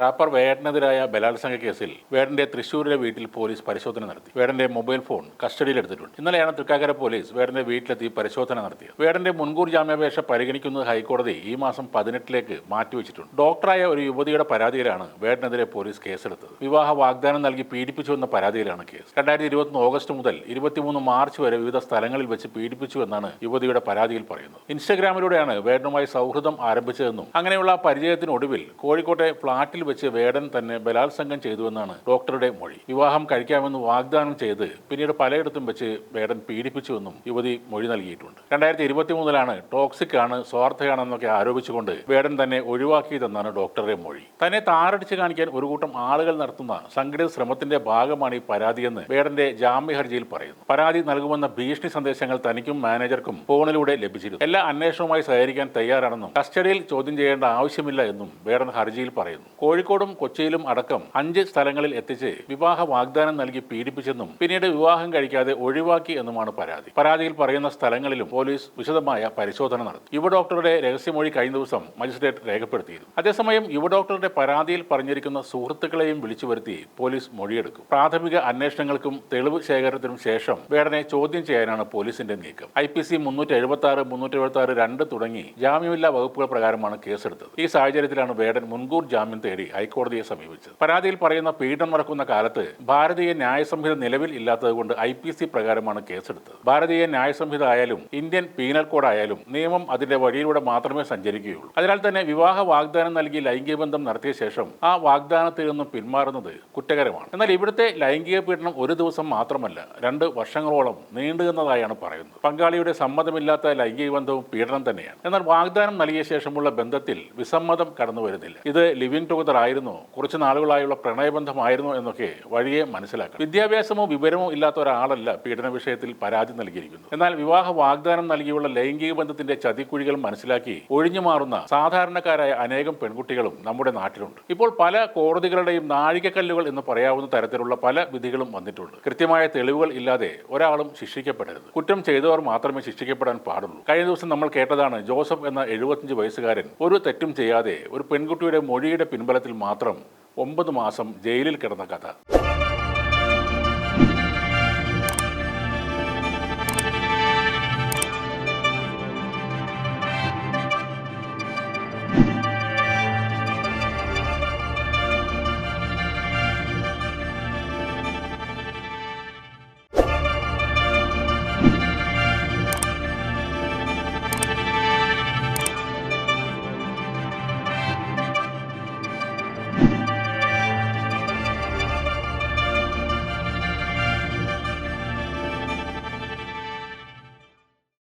Wrapper വേടനെതിരായ ബലാത്സംഗ കേസിൽ വേടന്റെ തൃശൂരിലെ വീട്ടിൽ പോലീസ് പരിശോധന നടത്തി. വേടന്റെ മൊബൈൽ ഫോൺ കസ്റ്റഡിയിലെടുത്തിട്ടുണ്ട്. ഇന്നലെയാണ് തൃക്കാക്കര പോലീസ് വേടന്റെ വീട്ടിലെത്തി പരിശോധന നടത്തിയത്. വേടന്റെ മുൻകൂർ ജാമ്യാപേക്ഷ പരിഗണിക്കുന്നത് ഹൈക്കോടതി ഈ മാസം പതിനെട്ടിലേക്ക് മാറ്റിവെച്ചിട്ടുണ്ട്. ഡോക്ടറായ ഒരു യുവതിയുടെ പരാതിയിലാണ് വേടനെതിരെ പോലീസ് കേസെടുത്തത്. വിവാഹ വാഗ്ദാനം നൽകി പീഡിപ്പിച്ചു എന്ന പരാതിയിലാണ് കേസ്. രണ്ടായിരത്തി ഇരുപത്തൊന്ന് ഓഗസ്റ്റ് മുതൽ ഇരുപത്തിമൂന്ന് മാർച്ച് വരെ വിവിധ സ്ഥലങ്ങളിൽ വെച്ച് പീഡിപ്പിച്ചു എന്നാണ് യുവതിയുടെ പരാതിയിൽ പറയുന്നത്. ഇൻസ്റ്റഗ്രാമിലൂടെയാണ് വേടനുമായി സൗഹൃദം ആരംഭിച്ചതെന്നും അങ്ങനെയുള്ള പരിചയത്തിനൊടുവിൽ കോഴിക്കോട്ടെ ഫ്ളാറ്റിൽ വെച്ച് വേടൻ തന്നെ ബലാത്സംഗം ചെയ്തുവെന്നാണ് ഡോക്ടറുടെ മൊഴി. വിവാഹം കഴിക്കാമെന്ന് വാഗ്ദാനം ചെയ്ത് പിന്നീട് പലയിടത്തും വെച്ച് വേടൻ പീഡിപ്പിച്ചുവെന്നും യുവതി മൊഴി നൽകിയിട്ടുണ്ട്. രണ്ടായിരത്തി ഇരുപത്തി മൂന്നിലാണ് ടോക്സിക് ആണ് സ്വാർത്ഥയാണെന്നൊക്കെ ആരോപിച്ചുകൊണ്ട് വേടൻ തന്നെ ഒഴിവാക്കിയതെന്നാണ് ഡോക്ടറുടെ മൊഴി. തന്നെ താറടിച്ച് കാണിക്കാൻ ഒരു കൂട്ടം ആളുകൾ നടത്തുന്ന സംഘടിത ശ്രമത്തിന്റെ ഭാഗമാണ് ഈ പരാതിയെന്ന് വേടന്റെ ജാമ്യ ഹർജിയിൽ പറയുന്നു. പരാതി നൽകുമെന്ന ഭീഷണി സന്ദേശങ്ങൾ തനിക്കും മാനേജർക്കും ഫോണിലൂടെ ലഭിച്ചിരുന്നു. എല്ലാ അന്വേഷണവുമായി സഹകരിക്കാൻ തയ്യാറാണെന്നും കസ്റ്റഡിയിൽ ചോദ്യം ചെയ്യേണ്ട ആവശ്യമില്ല എന്നും വേടൻ ഹർജിയിൽ പറയുന്നു. കോഴിക്കോടും കൊച്ചിയിലും അടക്കം അഞ്ച് സ്ഥലങ്ങളിൽ എത്തിച്ച് വിവാഹ വാഗ്ദാനം നൽകി പീഡിപ്പിച്ചെന്നും പിന്നീട് വിവാഹം കഴിക്കാതെ ഒഴിവാക്കി എന്നുമാണ് പരാതി. പരാതിയിൽ പറയുന്ന സ്ഥലങ്ങളിലും പോലീസ് വിശദമായ പരിശോധന നടത്തി. യുവ ഡോക്ടറുടെ രഹസ്യമൊഴി കഴിഞ്ഞ ദിവസം മജിസ്ട്രേറ്റ് രേഖപ്പെടുത്തിയിരുന്നു. അതേസമയം യുവ ഡോക്ടറുടെ പരാതിയിൽ പറഞ്ഞിരിക്കുന്ന സുഹൃത്തുക്കളെയും വിളിച്ചു വരുത്തി പോലീസ് മൊഴിയെടുക്കും. പ്രാഥമിക അന്വേഷണങ്ങൾക്കും തെളിവ് ശേഖരണത്തിനും ശേഷം വേടനെ ചോദ്യം ചെയ്യാനാണ് പോലീസിന്റെ നീക്കം. ഐ പി സി മുന്നൂറ്റി എഴുപത്തി ആറ് മുന്നൂറ്റി എഴുപത്തി ആറ് രണ്ട് തുടങ്ങി ജാമ്യമില്ലാ വകുപ്പുകൾ പ്രകാരമാണ് കേസെടുത്തത്. ഈ സാഹചര്യത്തിലാണ് വേടൻ മുൻകൂർ ജാമ്യം തേടി ഹൈക്കോടതിയെ സമീപിച്ചത്. പരാതിയിൽ പറയുന്ന പീഡനം നടക്കുന്ന കാലത്ത് ഭാരതീയ ന്യായ സംഹിത നിലവിൽ ഇല്ലാത്തതുകൊണ്ട് ഐ പി സി പ്രകാരമാണ് കേസെടുത്തത്. ഭാരതീയ ന്യായ സംഹിത ആയാലും ഇന്ത്യൻ പീനൽ കോഡ് ആയാലും നിയമം അതിന്റെ വഴിയിലൂടെ മാത്രമേ സഞ്ചരിക്കുകയുള്ളൂ. അതിനാൽ തന്നെ വിവാഹ വാഗ്ദാനം നൽകി ലൈംഗിക ബന്ധം നടത്തിയ ശേഷം ആ വാഗ്ദാനത്തിൽ നിന്നും പിന്മാറുന്നത് കുറ്റകരമാണ്. എന്നാൽ ഇവിടുത്തെ ലൈംഗിക പീഡനം ഒരു ദിവസം മാത്രമല്ല രണ്ട് വർഷങ്ങളോളം നീണ്ടുനിന്നതായാണ് പറയുന്നത്. പങ്കാളിയുടെ സമ്മതമില്ലാത്ത ലൈംഗിക ബന്ധവും പീഡനം തന്നെയാണ്. എന്നാൽ വാഗ്ദാനം നൽകിയ ശേഷമുള്ള ബന്ധത്തിൽ വിസമ്മതം കടന്നു വരുന്നില്ല ഇത് ലിവിംഗ് ടുഗദർ ആയിരുന്നോ? കുറച്ച് നാളുകളായുള്ള പ്രണയബന്ധമായിരുന്നോ എന്നൊക്കെ വഴിയെ മനസ്സിലാക്കാം വിദ്യാഭ്യാസമോ വിവരമോ ഇല്ലാത്ത ഒരാളല്ല പീഡന വിഷയത്തിൽ പരാതി നൽകിയിരിക്കുന്നത് എന്നാൽ വിവാഹ വാഗ്ദാനം നൽകിയുള്ള ലൈംഗിക ബന്ധത്തിന്റെ ചതിക്കുഴികൾ മനസ്സിലാക്കി ഒഴിഞ്ഞു മാറുന്ന സാധാരണക്കാരായ അനേകം പെൺകുട്ടികളും നമ്മുടെ നാട്ടിലുണ്ട്. ഇപ്പോൾ പല കോടതികളുടെയും നാഴികക്കല്ലുകൾ എന്ന് പറയാവുന്ന തരത്തിലുള്ള പല വിധികളും വന്നിട്ടുണ്ട്. കൃത്യമായ തെളിവുകൾ ഇല്ലാതെ ഒരാളും ശിക്ഷിക്കപ്പെടരുത്. കുറ്റം ചെയ്തവർ മാത്രമേ ശിക്ഷിക്കപ്പെടാൻ പാടുള്ളൂ. കഴിഞ്ഞ ദിവസം നമ്മൾ കേട്ടതാണ് ജോസഫ് എന്ന എഴുപത്തിയഞ്ച് വയസ്സുകാരൻ ഒരു തെറ്റും ചെയ്യാതെ ഒരു പെൺകുട്ടിയുടെ മൊഴിയുടെ പിൻബലത്തിൽ മാത്രം ഒമ്പത് മാസം ജയിലിൽ കിടന്ന കഥ.